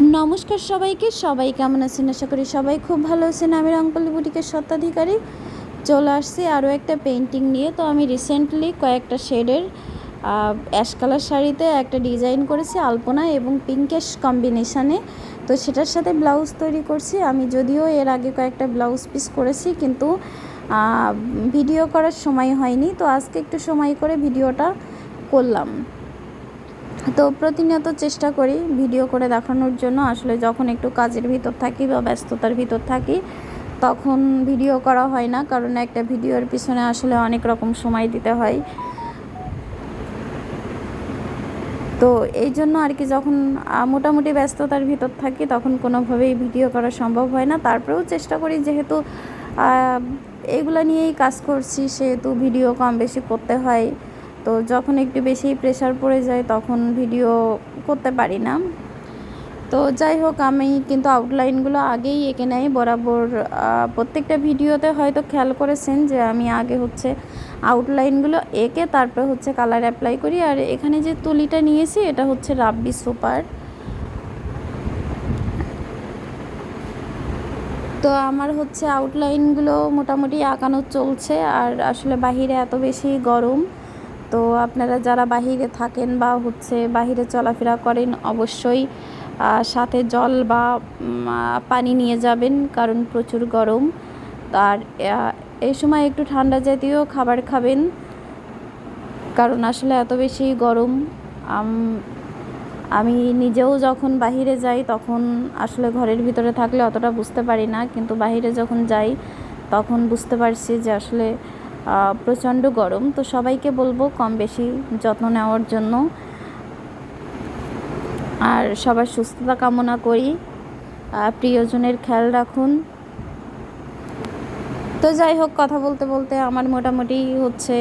নমস্কার সবাইকে, সবাই কেমন আছেন? আশা করি সবাই খুব ভালো আছেন। আমি রংপল্লী বুটিকের স্বত্বাধিকারী। চলে আসছি আরও একটা পেন্টিং নিয়ে। তো আমি রিসেন্টলি কয়েকটা শেডের অ্যাশ কালার শাড়িতে একটা ডিজাইন করেছি আলপনা এবং পিঙ্কেশ কম্বিনেশানে তো সেটার সাথে ব্লাউজ তৈরি করছি। আমি যদিও এর আগে কয়েকটা ব্লাউজ পিস করেছি, কিন্তু ভিডিও করার সময় হয়নি। তো আজকে একটু সময় করে ভিডিওটা করলাম। তো প্রতিনিয়ত চেষ্টা করি ভিডিও করে দেখানোর জন্য। আসলে যখন একটু কাজের ভিতর থাকি বা ব্যস্ততার ভিতর থাকি, তখন ভিডিও করা হয় না। কারণ একটা ভিডিওর পিছনে আসলে অনেক রকম সময় দিতে হয়। তো এই জন্য আর কি যখন মোটামুটি ব্যস্ততার ভিতর থাকি, তখন কোনোভাবেই ভিডিও করা সম্ভব হয় না। তারপরেও চেষ্টা করি যেহেতু এগুলো নিয়েই কাজ করছি, সেহেতু ভিডিও কম বেশি করতে হয়। তো যখন একটু বেশি প্রেশার পড়ে যায়, তখন ভিডিও করতে পারি না। তো যাই হোক, আমি কিন্তু আউটলাইনগুলো আগেই এঁকে নেই। বরাবর প্রত্যেকটা ভিডিওতে হয়তো খেয়াল করেছেন যে, আমি আগে হচ্ছে আউটলাইনগুলো এঁকে তারপরে হচ্ছে কালার অ্যাপ্লাই করি। আর এখানে যে তুলিটা নিয়েছি, এটা হচ্ছে রাব্বি সুপার তো আমার হচ্ছে আউটলাইনগুলো মোটামুটি আঁকানো চলছে। আর আসলে বাহিরে এত বেশি গরম। তো আপনারা যারা বাহিরে থাকেন বা হচ্ছে বাহিরে চলাফেরা করেন, অবশ্যই সাথে জল বা পানি নিয়ে যাবেন, কারণ প্রচুর গরম। আর এই সময় একটু ঠান্ডা জাতীয় খাবার খাবেন, কারণ আসলে এত বেশি গরম। আমি নিজেও যখন বাহিরে যাই, তখন আসলে ঘরের ভিতরে থাকলে অতটা বুঝতে পারি না, কিন্তু বাহিরে যখন যাই, তখন বুঝতে পারছি যে আসলে প্রচণ্ড গরম, তো সবাইকে বলব কম বেশি যত্ন নেওয়ার জন্য। আর সবার সুস্থতা কামনা করি। প্রিয়জনের খেয়াল রাখুন। তো যাই হোক, কথা বলতে বলতে আমার মোটামুটি হচ্ছে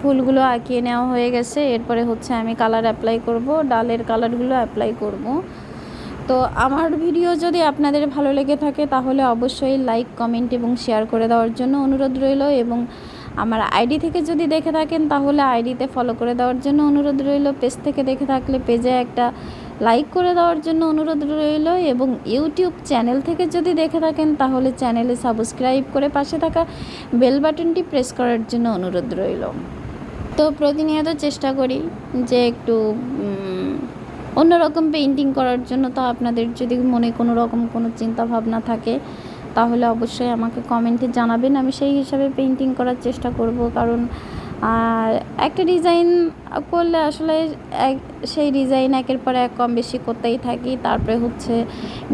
ফুলগুলো আঁকিয়ে নেওয়া হয়ে গেছে। এরপরে হচ্ছে আমি কালার অ্যাপ্লাই করব, ডালের কালারগুলো অ্যাপ্লাই করব। তো আমার ভিডিও যদি আপনাদের ভালো লেগে থাকে, তাহলে অবশ্যই লাইক কমেন্ট এবং শেয়ার করে দেওয়ার জন্য অনুরোধ রইল এবং আমার আইডি থেকে যদি দেখে থাকেন, তাহলে আইডিতে ফলো করে দেওয়ার জন্য অনুরোধ রইল। পেজ থেকে দেখে থাকলে পেজে একটা লাইক করে দেওয়ার জন্য অনুরোধ রইল এবং ইউটিউব চ্যানেল থেকে যদি দেখে থাকেন, তাহলে চ্যানেলে সাবস্ক্রাইব করে পাশে থাকা বেল বাটনটি প্রেস করার জন্য অনুরোধ রইল। তো প্রতিনিয়ত চেষ্টা করি যে একটু অন্যরকম পেন্টিং করার জন্য। তো আপনাদের যদি মনে কোনো রকম কোনো চিন্তা ভাবনা থাকে তাহলে অবশ্যই আমাকে কমেন্টে জানাবেন। আমি সেই হিসাবে পেন্টিং করার চেষ্টা করব কারণ, আর একটা ডিজাইন করলে আসলে এক, সেই ডিজাইন একের পর এক কম বেশি করতেই থাকি। তারপরে হচ্ছে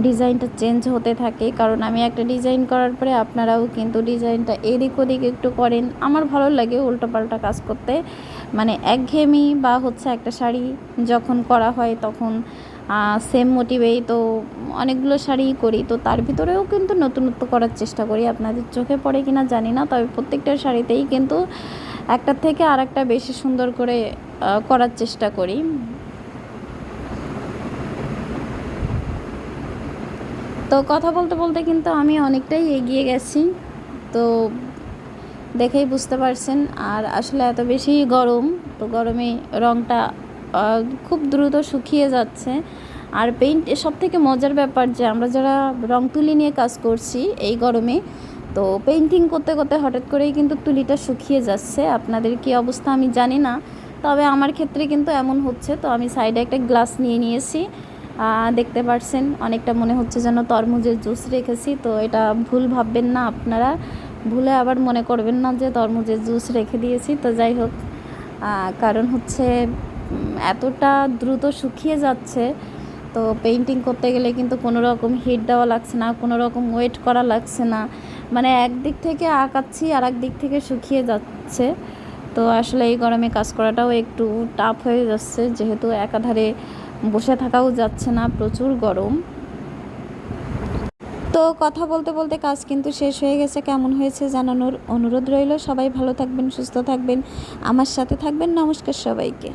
ডিজাইনটা চেঞ্জ হতে থাকে। কারণ আমি একটা ডিজাইন করার পরে আপনারাও কিন্তু ডিজাইনটা এদিক ওদিক একটু করেন। আমার ভালো লাগে উল্টোপাল্টা কাজ করতে। মানে একঘেয়েমি বা হচ্ছে একটা শাড়ি যখন করা হয় তখন সেম মোটিভেই তো অনেকগুলো শাড়ি করি। তো তার ভিতরেও কিন্তু নতুনত্ব করার চেষ্টা করি। আপনাদের চোখে পড়ে কিনা জানি না, তবে প্রত্যেকটা শাড়িতেই কিন্তু একটার থেকে আর একটা বেশি সুন্দর করে করার চেষ্টা করি। তো কথা বলতে বলতে কিন্তু আমি অনেকটাই এগিয়ে গেছি। তো দেখেই বুঝতে পারছেন, আর আসলে এত বেশি গরম, তো গরমে রঙটা খুব দ্রুত শুকিয়ে যাচ্ছে। আর পেইন্ট সব থেকে মজার ব্যাপার যে আমরা যারা রং তুলি নিয়ে কাজ করছি এই গরমে, তো পেইন্টিং করতে করতে হঠাৎ করেই কিন্তু তুলিটা শুকিয়ে যাচ্ছে। আপনাদের কি অবস্থা আমি জানি না, তবে আমার ক্ষেত্রে কিন্তু এমন হচ্ছে। তো আমি সাইডে একটা গ্লাস নিয়ে নিয়েছি। দেখতে পারছেন, অনেকটা মনে হচ্ছে যেন তরমুজের জুস রেখেছি। তো এটা ভুল ভাববেন না আপনারা। ভুলে আবার মনে করবেন না যে তরমুজের জুস রেখে দিয়েছি। তো যাই হোক কারণ হচ্ছে এতটা দ্রুত শুকিয়ে যাচ্ছে, তো পেন্টিং করতে গেলে কিন্তু কোনো রকম হিট দেওয়া লাগছে না, কোনো রকম ওয়েট করা লাগছে না। মানে একদিক থেকে আঁকাচ্ছি আর দিক থেকে শুকিয়ে যাচ্ছে। তো আসলে এই গরমে কাজ করাটাও একটু টাফ হয়ে যাচ্ছে, যেহেতু একাধারে বসে থাকাও যাচ্ছে না, প্রচুর গরম। তো কথা বলতে বলতে কাজ কিন্তু শেষ হয়ে গেছে, কেমন হয়েছে জানানোর অনুরোধ রইল। সবাই ভালো থাকবেন, সুস্থ থাকবেন। আমার সাথে থাকবেন, নমস্কার সবাইকে।